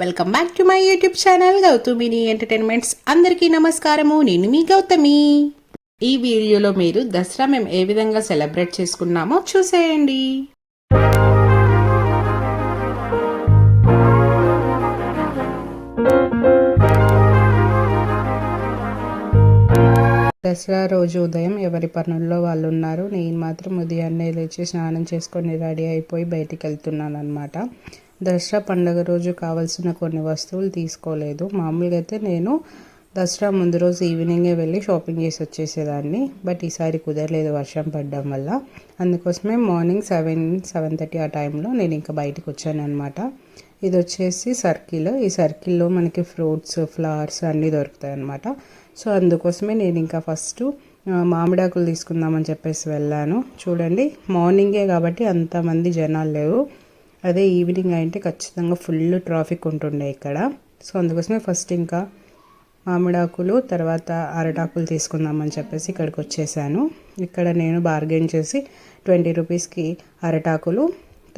Welcome back to my YouTube channel Gautamini entertainments. అందరికీ నమస్కారము. నేను మీ గౌతమి. ఈ వీడియోలో మీరు దసరా మేము ఏ విధంగా సెలబ్రేట్ చేసుకున్నామో చూసేయండి. దసరా రోజు ఉదయం ఎవరి పనుల్లో వాళ్ళు ఉన్నారు నేను మాత్రం ఉదయాన్నే లేచి స్నానం చేసుకొని రెడీ అయిపోయి బయటికి వెళ్తున్నాను అనమాట దసరా పండుగ రోజు కావాల్సిన కొన్ని వస్తువులు తీసుకోలేదు. మామూలుగా అయితే నేను దసరా ముందు రోజు ఈవినింగే వెళ్ళి షాపింగ్ చేసి వచ్చేసేదాన్ని. బట్ ఈసారి కుదరలేదు వర్షం పడడం వల్ల. అందుకోసమే మార్నింగ్ సెవెన్ సెవెన్ థర్టీ ఆ టైంలో నేను ఇంకా బయటకు వచ్చాను అనమాట ఇది వచ్చేసి సర్కిల్. ఈ సర్కిల్లో మనకి ఫ్రూట్స్ ఫ్లవర్స్ అన్నీ దొరుకుతాయి అనమాట సో అందుకోసమే నేను ఇంకా ఫస్ట్ మామిడాకులు తీసుకుందామని చెప్పేసి వెళ్ళాను. చూడండి మార్నింగే కాబట్టి అంతమంది జనాలు లేవు. అదే ఈవినింగ్ అయితే ఖచ్చితంగా ఫుల్ ట్రాఫిక్ ఉంటుండే ఇక్కడ. సో అందుకోసమే ఫస్ట్ ఇంకా మామిడాకులు తర్వాత అరటాకులు తీసుకుందామని చెప్పేసి ఇక్కడికి వచ్చేసాను. ఇక్కడ నేను బార్గెన్ చేసి ట్వంటీ రూపీస్కి అరటాకులు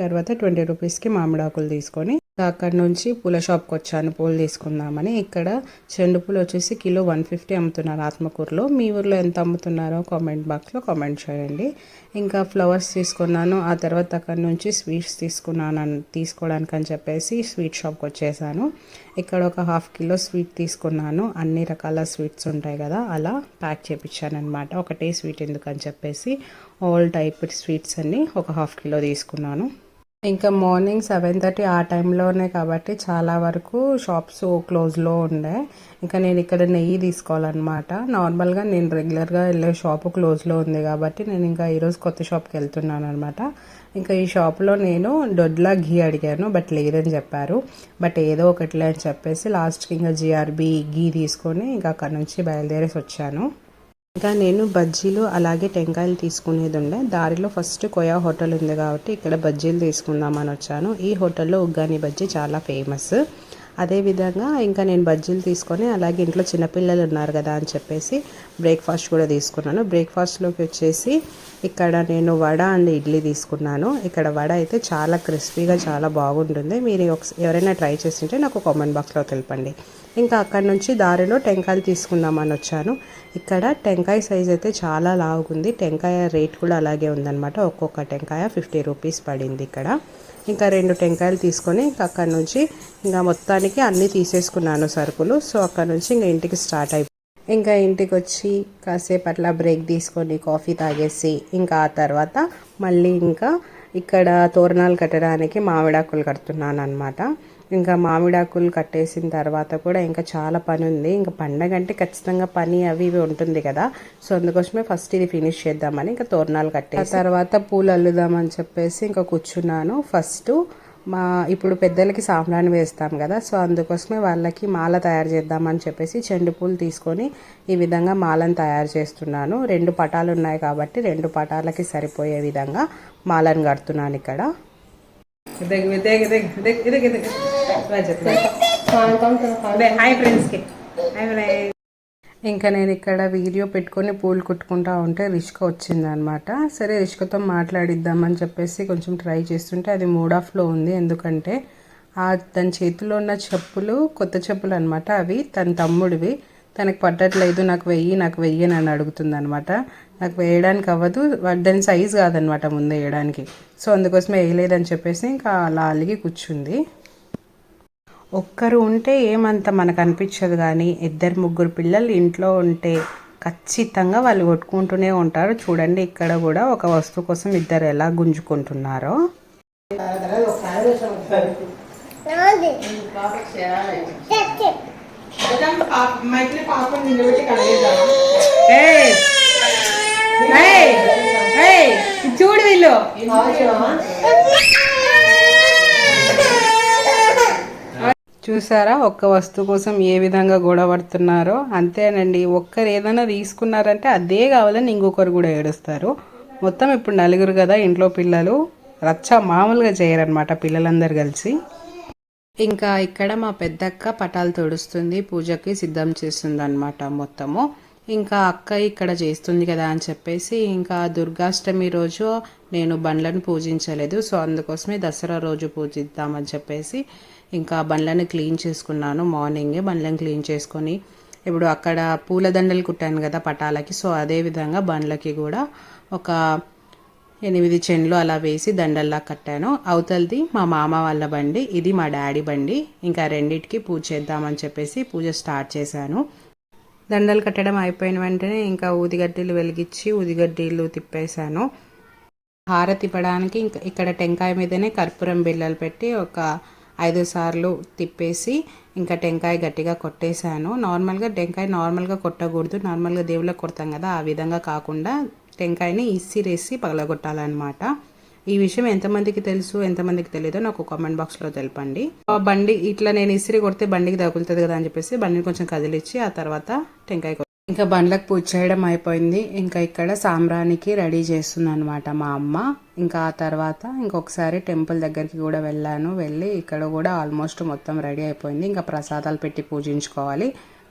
తర్వాత ట్వంటీ రూపీస్కి మామిడాకులు తీసుకొని అక్కడి నుంచి పూల షాప్కి వచ్చాను పూలు తీసుకుందామని. ఇక్కడ చెండు పూలు వచ్చేసి కిలో వన్ ఫిఫ్టీ అమ్ముతున్నారు ఆత్మకూరులో. మీ ఊర్లో ఎంత అమ్ముతున్నారో కామెంట్ బాక్స్లో కామెంట్ చేయండి. ఇంకా ఫ్లవర్స్ తీసుకున్నాను ఆ తర్వాత అక్కడ నుంచి స్వీట్స్ తీసుకున్నాను తీసుకోవడానికి అని చెప్పేసి స్వీట్ షాప్కి వచ్చేసాను. ఇక్కడ ఒక హాఫ్ కిలో స్వీట్ తీసుకున్నాను అన్ని రకాల స్వీట్స్ ఉంటాయి కదా అలా ప్యాక్ చేయించాను అనమాట ఒకటే స్వీట్ ఎందుకని చెప్పేసి ఆల్ టైప్ స్వీట్స్ అన్నీ ఒక హాఫ్ కిలో తీసుకున్నాను. ఇంకా మార్నింగ్ సెవెన్ థర్టీ ఆ టైంలోనే కాబట్టి చాలా వరకు షాప్స్ క్లోజ్లో ఉండే. ఇంకా నేను ఇక్కడ నెయ్యి తీసుకోవాలన్నమాట. నార్మల్గా నేను రెగ్యులర్గా వెళ్ళే షాప్ క్లోజ్లో ఉంది కాబట్టి నేను ఇంకా ఈరోజు కొత్త షాప్కి వెళ్తున్నాను అనమాట ఇంకా ఈ షాప్లో నేను దొడ్లా ఘీ అడిగాను బట్ లేదని చెప్పారు. బట్ ఏదో ఒకటిలే అని చెప్పేసి లాస్ట్కి ఇంకా జిఆర్బి ఘీ తీసుకొని ఇంకా అక్కడ నుంచి బయలుదేరేసి వచ్చాను. ఇంకా నేను బజ్జీలు అలాగే టెంకాయలు తీసుకునేది ఉండే దారిలో ఫస్ట్ కోయా హోటల్ ఉంది కాబట్టి ఇక్కడ బజ్జీలు తీసుకుందామని వచ్చాను. ఈ హోటల్లో ఉగ్గాని బజ్జీ చాలా ఫేమస్. అదేవిధంగా ఇంకా నేను బజ్జీలు తీసుకొని అలాగే ఇంట్లో చిన్నపిల్లలు ఉన్నారు కదా అని చెప్పేసి బ్రేక్ఫాస్ట్ కూడా తీసుకున్నాను. బ్రేక్ఫాస్ట్లోకి వచ్చేసి ఇక్కడ నేను వడ అండ్ ఇడ్లీ తీసుకున్నాను. ఇక్కడ వడ అయితే చాలా క్రిస్పీగా చాలా బాగుంటుంది. మీరు ఎవరైనా ట్రై చేస్తుంటే నాకు కామెంట్ బాక్స్లో తెలపండి. ఇంకా అక్కడ నుంచి దారిలో టెంకాయలు తీసుకుందామని వచ్చాను. ఇక్కడ టెంకాయ సైజ్ అయితే చాలా లావుగుంది. టెంకాయ రేట్ కూడా అలాగే ఉందన్నమాట. ఒక్కొక్క టెంకాయ ఫిఫ్టీ రూపీస్ పడింది ఇక్కడ. ఇంకా రెండు టెంకాయలు తీసుకొని ఇంకా అక్కడ నుంచి ఇంకా మొత్తానికి అన్నీ తీసేసుకున్నాను సరుకులు. సో అక్కడ నుంచి ఇంకా ఇంటికి స్టార్ట్ అయిపోయి ఇంకా ఇంటికి వచ్చి కాసేపు అట్లా బ్రేక్ తీసుకొని కాఫీ తాగేసి ఇంకా ఆ తర్వాత మళ్ళీ ఇంకా ఇక్కడ తోరణాలు కట్టడానికి మామిడాకులు కడుతున్నాను అనమాట ఇంకా మామిడాకులు కట్టేసిన తర్వాత కూడా ఇంకా చాలా పని ఉంది ఇంకా పండగ అంటే ఖచ్చితంగా పని అవి ఇవి ఉంటుంది కదా. సో అందుకోసమే ఫస్ట్ ఇది ఫినిష్ చేద్దామని ఇంకా తోరణాలు కట్టే తర్వాత పూలు అల్లుదామని చెప్పేసి ఇంకా కూర్చున్నాను. ఫస్ట్ మా ఇప్పుడు పెద్దలకి సాంబ్రాణి వేస్తాం కదా. సో అందుకోసమే వాళ్ళకి మాల తయారు చేద్దామని చెప్పేసి చెండు పూలు తీసుకొని ఈ విధంగా మాలను తయారు చేస్తున్నాను. రెండు పటాలు ఉన్నాయి కాబట్టి రెండు పటాలకి సరిపోయే విధంగా మాలను కడుతున్నాను ఇక్కడ. హాయ్ ఫ్రెండ్స్కి ఇంకా నేను ఇక్కడ వీడియో పెట్టుకొని పూలు కుట్టుకుంటా ఉంటే రిష్క వచ్చిందనమాట. సరే రిష్కతో మాట్లాడిద్దామని చెప్పేసి కొంచెం ట్రై చేస్తుంటే అది మూడ్ ఆఫ్లో ఉంది. ఎందుకంటే ఆ తన చేతిలో ఉన్న చెప్పులు కొత్త చెప్పులు అనమాట అవి తన తమ్ముడివి. తనకు పట్టట్లేదు నాకు వెయ్యి నాకు వెయ్యి అని అడుగుతుంది అనమాట నాకు వేయడానికి అవ్వదు దాని సైజ్ కాదనమాట ముందు వేయడానికి. సో అందుకోసమే వేయలేదని చెప్పేసి ఇంకా అలా అలిగి కూర్చుంది. ఒక్కరు ఉంటే ఏమంత మనకు అనిపించదు కానీ ఇద్దరు ముగ్గురు పిల్లలు ఇంట్లో ఉంటే ఖచ్చితంగా వాళ్ళు కొట్టుకుంటూనే ఉంటారు. చూడండి ఇక్కడ కూడా ఒక వస్తువు కోసం ఇద్దరు ఎలా గుంజుకుంటున్నారో. చూడు వీళ్ళు. చూసారా? ఒక్క వస్తువు కోసం ఏ విధంగా గొడవడుతున్నారో? అంతేనండి. ఒక్కరు ఏదైనా తీసుకున్నారంటే అదే కావాలని ఇంకొకరు కూడా ఏడుస్తారు. మొత్తం ఇప్పుడు నలుగురు కదా ఇంట్లో పిల్లలు. రచ్చ మామూలుగా చేయరనమాట పిల్లలందరూ కలిసి. ఇంకా ఇక్కడ మా పెద్దక్క పటాలు తొడుస్తుంది పూజకి సిద్ధం చేస్తుంది అనమాట మొత్తము. ఇంకా అక్క ఇక్కడ చేస్తుంది కదా అని చెప్పేసి ఇంకా దుర్గాష్టమి రోజు నేను బండ్లను పూజించలేదు. సో అందుకోసమే దసరా రోజు పూజిద్దామని చెప్పేసి ఇంకా బండ్లను క్లీన్ చేసుకున్నాను. మార్నింగే బండ్లను క్లీన్ చేసుకొని ఇప్పుడు అక్కడ పూలదండలు కుట్టాను కదా పటాలకి సో అదే విధంగా బండ్లకి కూడా ఒక ఎనిమిది చెన్లు అలా వేసి దండల్లా కట్టాను. అవతలది మా మామ వాళ్ళ బండి ఇది మా డాడీ బండి. ఇంకా రెండిటికి పూజ చేద్దామని చెప్పేసి పూజ స్టార్ట్ చేశాను. దండలు కట్టడం అయిపోయిన వెంటనే ఇంకా ఊదిగడ్డీలు వెలిగించి ఊదిగడ్డీలు తిప్పేశాను. హారతి ఇవ్వడానికి ఇంకా ఇక్కడ టెంకాయ మీదనే కర్పూరం బిళ్ళలు పెట్టి ఒక ఐదు సార్లు తిప్పేసి ఇంకా టెంకాయ గట్టిగా కొట్టేశాను. నార్మల్గా టెంకాయ నార్మల్గా కొట్టకూడదు. నార్మల్గా దేవుళ్ళకి కొడతాం కదా ఆ విధంగా కాకుండా టెంకాయని ఇసిరేసి పగలగొట్టాలన్నమాట. ఈ విషయం ఎంతమందికి తెలుసు ఎంతమందికి తెలియదో నాకు కామెంట్ బాక్స్లో తెలపండి. బండి ఇట్లా నేను ఇసిరి కొడితే బండికి తగులుతుంది కదా అని చెప్పేసి బండిని కొంచెం కదిలిచ్చి ఆ తర్వాత టెంకాయ ఇంకా బండ్లకు పూజ చేయడం అయిపోయింది. ఇంకా ఇక్కడ సాంబ్రానికి రెడీ చేస్తుంది అనమాట మా అమ్మ. ఇంకా ఆ తర్వాత ఇంకొకసారి టెంపుల్ దగ్గరికి కూడా వెళ్ళాను. వెళ్ళి ఇక్కడ కూడా ఆల్మోస్ట్ మొత్తం రెడీ అయిపోయింది. ఇంకా ప్రసాదాలు పెట్టి పూజించుకోవాలి.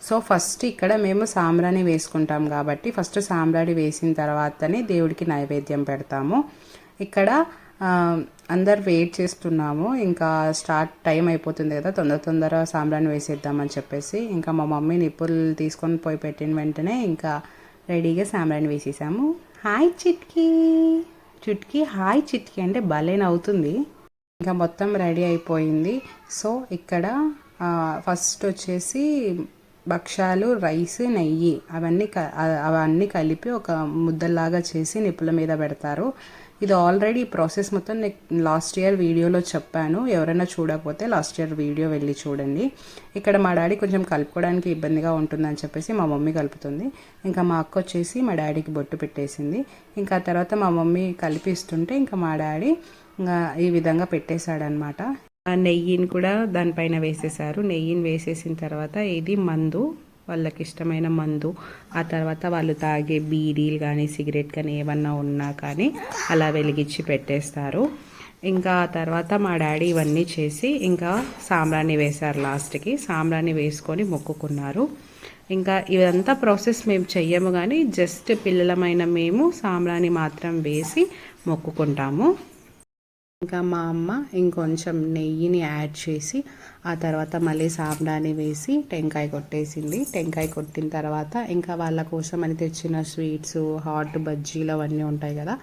సో ఫస్ట్ ఇక్కడ మేము సాంబ్రాణి వేసుకుంటాం కాబట్టి ఫస్ట్ సాంబ్రాణి వేసిన తర్వాతనే దేవుడికి నైవేద్యం పెడతాము. ఇక్కడ అందరు వెయిట్ చేస్తున్నాము. ఇంకా స్టార్ట్ టైం అయిపోతుంది కదా తొందర తొందర సాంబ్రాన్ని వేసేద్దామని చెప్పేసి. ఇంకా మా మమ్మీ నిప్పులు తీసుకొని పోయి పెట్టిన వెంటనే ఇంకా రెడీగా సాంబ్రాన్ని వేసేసాము. హాయ్ చిట్కీ! చిట్కీ హాయ్ చిట్కీ అంటే భలే నవ్వుతుంది. ఇంకా మొత్తం రెడీ అయిపోయింది. సో ఇక్కడ ఫస్ట్ వచ్చేసి భక్ష్యాలు రైస్ నెయ్యి అవన్నీ క- అవన్నీ కలిపి ఒక ముద్దలాగా చేసి నిప్పుల మీద పెడతారు. ఇది ఆల్రెడీ ఈ ప్రాసెస్ మొత్తం నేను లాస్ట్ ఇయర్ వీడియోలో చెప్పాను. ఎవరైనా చూడకపోతే లాస్ట్ ఇయర్ వీడియో వెళ్ళి చూడండి. ఇక్కడ మా డాడీ కొంచెం కలుపుకోవడానికి ఇబ్బందిగా ఉంటుందని చెప్పేసి మా మమ్మీ కలుపుతుంది. ఇంకా మా అక్క వచ్చేసి మా డాడీకి బొట్టు పెట్టేసింది. ఇంకా తర్వాత మా మమ్మీ కలిపిస్తుంటే ఇంకా మా డాడీ ఇంకా ఈ విధంగా పెట్టేశాడనమాట ఆ నెయ్యిని కూడా దానిపైన వేసేసారు నెయ్యిని వేసేసిన తర్వాత ఇది మందు. వాళ్ళకి ఇష్టమైన మందు. ఆ తర్వాత వాళ్ళు తాగే బీడీలు కానీ సిగరెట్ కానీ ఏమన్నా ఉన్నా కానీ అలా వెలిగించి పెట్టేస్తారు. ఇంకా ఆ తర్వాత మా డాడీ ఇవన్నీ చేసి ఇంకా సాంబ్రాణి వేశారు లాస్ట్కి. సాంబ్రాణి వేసుకొని మొక్కుకున్నారు. ఇంకా ఇదంతా ప్రాసెస్ మేము చెయ్యము కానీ జస్ట్ పిల్లలమైన మేము సాంబ్రాణి మాత్రం వేసి మొక్కుకుంటాము. ఇంకా మా అమ్మ ఇంకొంచెం నెయ్యిని యాడ్ చేసి ఆ తర్వాత మళ్ళీ సాంబ్రాణి వేసి టెంకాయ కొట్టేసింది. టెంకాయ కొట్టిన తర్వాత ఇంకా వాళ్ళ కోసం అని తెచ్చిన స్వీట్స్ హాట్ బజ్జీలు అవన్నీ ఉంటాయి కదా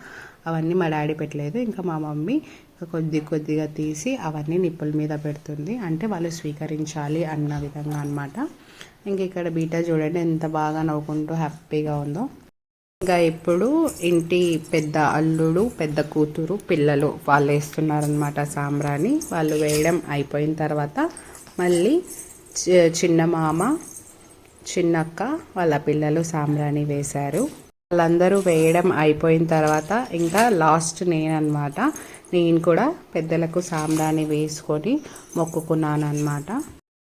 అవన్నీ మా డాడీ పెట్టలేదు. ఇంకా మా మమ్మీ కొద్ది కొద్దిగా తీసి అవన్నీ నిప్పుల మీద పెడుతుంది. అంటే వాళ్ళు స్వీకరించాలి అన్న విధంగా అనమాట ఇంక ఇక్కడ బీటా చూడండి ఎంత బాగా నవ్వుకుంటూ హ్యాపీగా ఉందో. ఇంకా ఇప్పుడు ఇంటి పెద్ద అల్లుడు పెద్ద కూతురు పిల్లలు వాళ్ళు వేస్తున్నారనమాట సాంబ్రాణి. వాళ్ళు వేయడం అయిపోయిన తర్వాత మళ్ళీ చిన్న మామ చిన్నక్క వాళ్ళ పిల్లలు సాంబ్రాణి వేశారు. వాళ్ళందరూ వేయడం అయిపోయిన తర్వాత ఇంకా లాస్ట్ నేనన్నమాట. నేను కూడా పెద్దలకు సాంబ్రాణి వేసుకొని మొక్కుకున్నాను అనమాట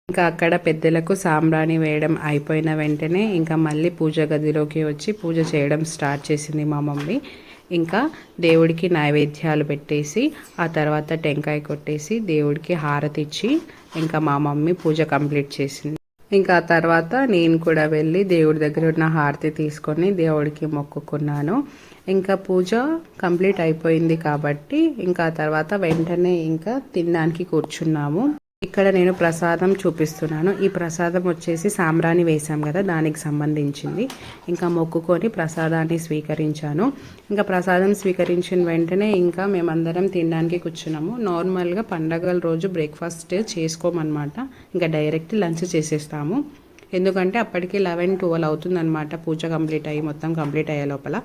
ఇంకా అక్కడ పెద్దలకు సాంబ్రాణి వేయడం అయిపోయిన వెంటనే ఇంకా మళ్ళీ పూజ గదిలోకి వచ్చి పూజ చేయడం స్టార్ట్ చేసింది మా మమ్మీ. ఇంకా దేవుడికి నైవేద్యాలు పెట్టేసి ఆ తర్వాత టెంకాయ కొట్టేసి దేవుడికి హారతి ఇచ్చి ఇంకా మా మమ్మీ పూజ కంప్లీట్ చేసింది. ఇంకా ఆ తర్వాత నేను కూడా వెళ్ళి దేవుడి దగ్గర ఉన్న హారతి తీసుకొని దేవుడికి మొక్కుకున్నాను. ఇంకా పూజ కంప్లీట్ అయిపోయింది కాబట్టి ఇంకా తర్వాత వెంటనే ఇంకా తినడానికి కూర్చున్నాము. ఇక్కడ నేను ప్రసాదం చూపిస్తున్నాను. ఈ ప్రసాదం వచ్చేసి సాంబ్రాణి వేసాం కదా దానికి సంబంధించింది. ఇంకా మొక్కుకొని ప్రసాదాన్ని స్వీకరించాను. ఇంకా ప్రసాదం స్వీకరించిన వెంటనే ఇంకా మేమందరం తినడానికి కూర్చున్నాము. నార్మల్గా పండగల రోజు బ్రేక్ఫాస్ట్ చేసుకోమన్నమాట. ఇంకా డైరెక్ట్ లంచ్ చేసేస్తాము. ఎందుకంటే అప్పటికి లెవెన్ ట్వెల్వ్ అవుతుందన్నమాట. పూజ కంప్లీట్ అయ్యి మొత్తం కంప్లీట్ అయ్యే లోపల.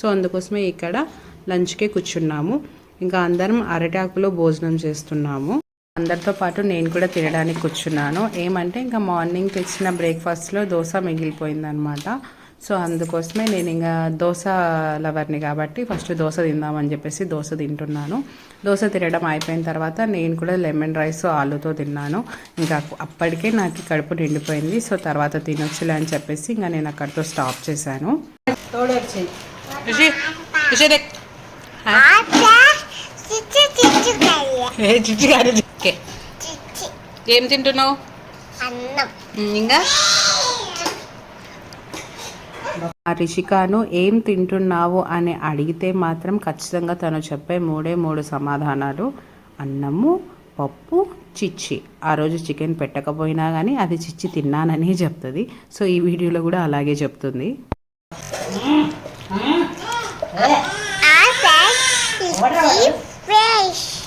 సో అందుకోసమే ఇక్కడ లంచ్కే కూర్చున్నాము. ఇంకా అందరం అరటాకులో భోజనం చేస్తున్నాము. అందరితో పాటు నేను కూడా తినడానికి కూర్చున్నాను. ఏమంటే ఇంకా మార్నింగ్ తెచ్చిన బ్రేక్ఫాస్ట్లో దోశ మిగిలిపోయిందనమాట సో అందుకోసమే నేను ఇంకా దోశ లవర్ని కాబట్టి ఫస్ట్ దోశ తిందామని చెప్పేసి దోశ తింటున్నాను. దోశ తినడం అయిపోయిన తర్వాత నేను కూడా లెమన్ రైస్ ఆలుతో తిన్నాను. ఇంకా అప్పటికే నాకు కడుపు నిండిపోయింది. సో తర్వాత తినొచ్చులే అని చెప్పేసి ఇంకా నేను అక్కడితో స్టాప్ చేశాను. చిచ్చు ఏం తింటున్నావు? అన్నం. ఇంకా? ఆ రిషికాను ఏం తింటున్నావు అని అడిగితే మాత్రం ఖచ్చితంగా తను చెప్పే మూడే మూడు సమాధానాలు. అన్నము పప్పు చిచ్చి. ఆ రోజు చికెన్ పెట్టకపోయినా కానీ అది చిచ్చి తిన్నానని చెప్తుంది. సో ఈ వీడియోలో కూడా అలాగే చెప్తుంది.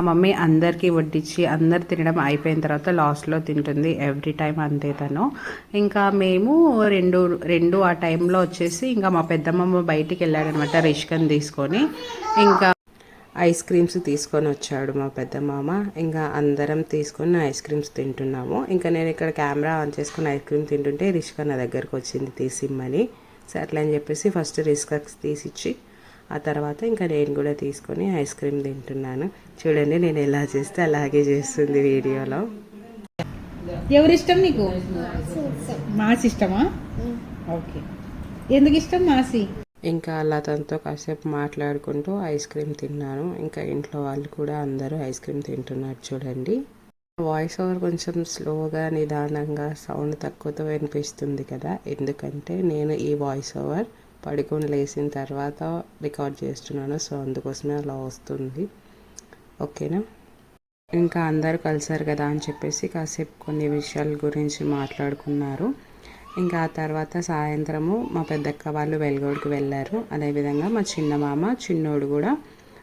మా మమ్మీ అందరికీ వడ్డించి అందరు తినడం అయిపోయిన తర్వాత లాస్ట్లో తింటుంది ఎవ్రీ టైం అంతే తను. ఇంకా మేము రెండు రెండు ఆ టైంలో వచ్చేసి ఇంకా మా పెద్దమ్మ బయటికి వెళ్ళాడనమాట రిష్కన్ తీసుకొని. ఇంకా ఐస్ క్రీమ్స్ తీసుకొని వచ్చాడు మా పెద్ద మామ ఇంకా అందరం తీసుకొని ఐస్ క్రీమ్స్ తింటున్నాము. ఇంకా నేను ఇక్కడ కెమెరా ఆన్ చేసుకుని ఐస్ క్రీమ్ తింటుంటే రిష్క నా దగ్గరకు వచ్చింది తీసిమ్మని. సరే అట్లా అని చెప్పేసి ఫస్ట్ రిష్కకి తీసిచ్చి ఆ తర్వాత ఇంకా నేను కూడా తీసుకొని ఐస్ క్రీమ్ తింటున్నాను. చూడండి నేను ఎలా చేస్తే అలాగే చేస్తుంది వీడియోలో. ఎవరి ఇష్టం నీకు? మాసి ఇష్టమా? ఓకే. ఎందుకు ఇష్టం మాసి? ఇంకా అలా తనతో కాసేపు మాట్లాడుకుంటూ ఐస్ క్రీమ్ తిన్నాను. ఇంకా ఇంట్లో వాళ్ళు కూడా అందరూ ఐస్ క్రీమ్ తింటున్నారు చూడండి. వాయిస్ ఓవర్ కొంచెం స్లోగా నిదానంగా సౌండ్ తక్కువతో వినిపిస్తుంది కదా. ఎందుకంటే నేను ఈ వాయిస్ ఓవర్ పడుకొని లేచిన తర్వాత రికార్డ్ చేస్తున్నాను. సో అందుకోసమే అలా వస్తుంది. ఓకేనా? ఇంకా అందరూ కలిసారు కదా అని చెప్పేసి కాసేపు కొన్ని విషయాల గురించి మాట్లాడుకున్నారు. ఇంకా ఆ తర్వాత సాయంత్రము మా పెద్దక్క వాళ్ళు వెలుగోడికి వెళ్ళారు. అదేవిధంగా మా చిన్న మామ చిన్నోడు కూడా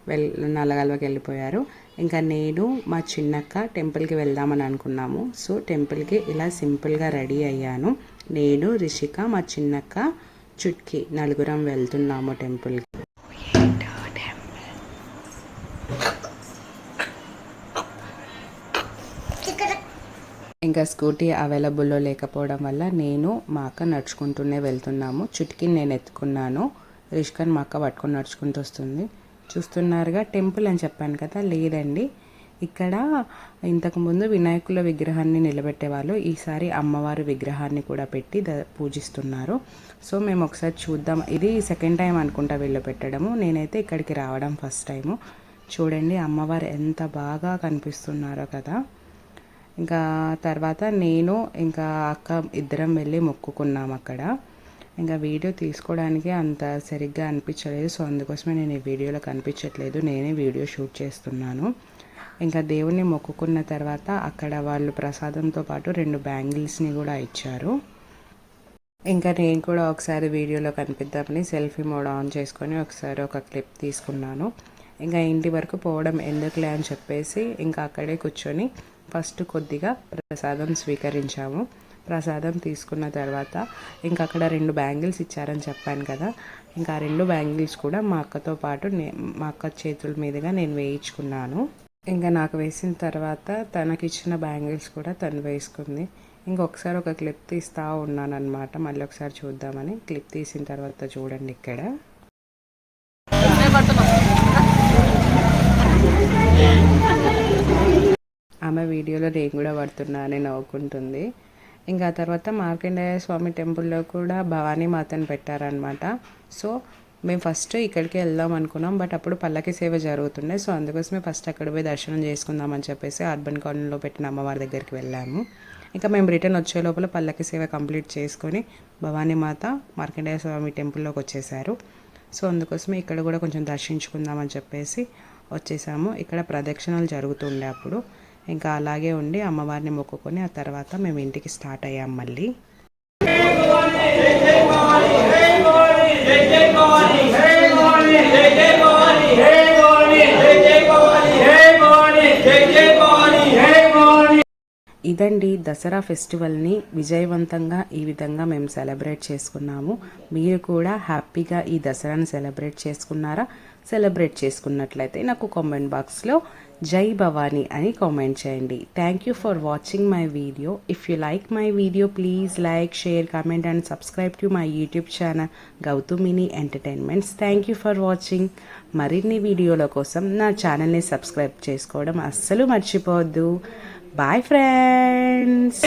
వెల్ నల్లగల్వకి వెళ్ళిపోయారు. ఇంకా నేను మా చిన్నక్క టెంపుల్కి వెళ్దామని అనుకున్నాము. సో టెంపుల్కి ఇలా సింపుల్గా రెడీ అయ్యాను. నేను రిషిక మా చిన్నక్క చుట్కి నలుగురం వెళ్తున్నాము టెంపుల్కి. ఇంకా స్కూటీ అవైలబుల్లో లేకపోవడం వల్ల నేను మా అక్క నడుచుకుంటూనే వెళ్తున్నాము. చుట్కి నేను ఎత్తుకున్నాను. రిష్కన్ మా అక్క పట్టుకొని నడుచుకుంటూ వస్తుంది. చూస్తున్నారుగా టెంపుల్ అని చెప్పాను కదా లేదండి. ఇక్కడ ఇంతకుముందు వినాయకుల విగ్రహాన్ని నిలబెట్టేవాళ్ళు ఈసారి అమ్మవారి విగ్రహాన్ని కూడా పెట్టి ద పూజిస్తున్నారు. సో మేము ఒకసారి చూద్దాం. ఇది సెకండ్ టైం అనుకుంటా వీళ్ళు పెట్టడము. నేనైతే ఇక్కడికి రావడం ఫస్ట్ టైము. చూడండి అమ్మవారు ఎంత బాగా కనిపిస్తున్నారో కదా. ఇంకా తర్వాత నేను ఇంకా అక్క ఇద్దరం వెళ్ళి మొక్కుకున్నాం అక్కడ. ఇంకా వీడియో తీసుకోవడానికి అంత సరిగ్గా అనిపించలేదు. సో అందుకోసమే నేను ఈ వీడియోలో కనిపించట్లేదు. నేనే వీడియో షూట్ చేస్తున్నాను. ఇంకా దేవుణ్ణి మొక్కుకున్న తర్వాత అక్కడ వాళ్ళు ప్రసాదంతో పాటు రెండు బ్యాంగిల్స్ని కూడా ఇచ్చారు. ఇంకా నేను కూడా ఒకసారి వీడియోలో కనిపిద్దామని సెల్ఫీ మోడ్ ఆన్ చేసుకొని ఒకసారి ఒక క్లిప్ తీసుకున్నాను. ఇంకా ఇంటి వరకు పోవడం ఎందుకులే అని చెప్పేసి ఇంకా అక్కడే కూర్చొని ఫస్ట్ కొద్దిగా ప్రసాదం స్వీకరించాము. ప్రసాదం తీసుకున్న తర్వాత ఇంకా అక్కడ రెండు బ్యాంగిల్స్ ఇచ్చారని చెప్పాను కదా. ఇంకా రెండు బ్యాంగిల్స్ కూడా మా అక్కతో పాటు నే మా అక్క చేతుల మీదుగా నేను వేయించుకున్నాను. ఇంకా నాకు వేసిన తర్వాత తనకి ఇచ్చిన బ్యాంగిల్స్ కూడా తను వేసుకుంది. ఇంకొకసారి ఒక క్లిప్ తీస్తూ ఉన్నానమాట మళ్ళీ ఒకసారి చూద్దామని క్లిప్ తీసిన తర్వాత చూడండి ఇక్కడ. ఆమె వీడియోలో నేను కూడా పడుతున్నా అని నవ్వుకుంటుంది. ఇంకా తర్వాత మార్కండేయ స్వామి టెంపుల్లో కూడా భవానీ మాతను పెట్టారనమాట సో మేము ఫస్ట్ ఇక్కడికి వెళ్దాం అనుకున్నాం బట్ అప్పుడు పల్లకి సేవ జరుగుతుండే సో అందుకోసమే ఫస్ట్ అక్కడ పోయి దర్శనం చేసుకుందామని చెప్పేసి అర్బన్ కాలనీలో పెట్టిన అమ్మవారి దగ్గరికి వెళ్ళాము. ఇంకా మేము రిటర్న్ వచ్చే లోపల పల్లకి సేవ కంప్లీట్ చేసుకొని భవానీ మాత మార్కండేయ స్వామి టెంపుల్లోకి వచ్చేసారు. సో అందుకోసమే ఇక్కడ కూడా కొంచెం దర్శించుకుందామని చెప్పేసి వచ్చేసాము. ఇక్కడ ప్రదక్షిణలు జరుగుతుండే అప్పుడు. ఇంకా అలాగే ఉండి అమ్మవారిని మొక్కుకొని ఆ తర్వాత మేము ఇంటికి స్టార్ట్ అయ్యాం మళ్ళీ. జై జై భవానీ జై భవానీ జై జై భవానీ హే ఇదండి దసరా ఫెస్టివల్ని విజయవంతంగా ఈ విధంగా మేము సెలబ్రేట్ చేసుకున్నాము. మీరు కూడా హ్యాపీగా ఈ దసరాని సెలబ్రేట్ చేసుకున్నారా? సెలబ్రేట్ చేసుకున్నట్లయితే నాకు కామెంట్ బాక్స్లో జై భవానీ అని కామెంట్ చేయండి. Thank you for watching my video if you like my video please like share comment and subscribe to my YouTube channel Gautamini entertainments thank you for watching మరిన్ని వీడియోల కోసం నా ఛానల్ని సబ్స్క్రైబ్ చేసుకోవడం అస్సలు మర్చిపోవద్దు. Bye friends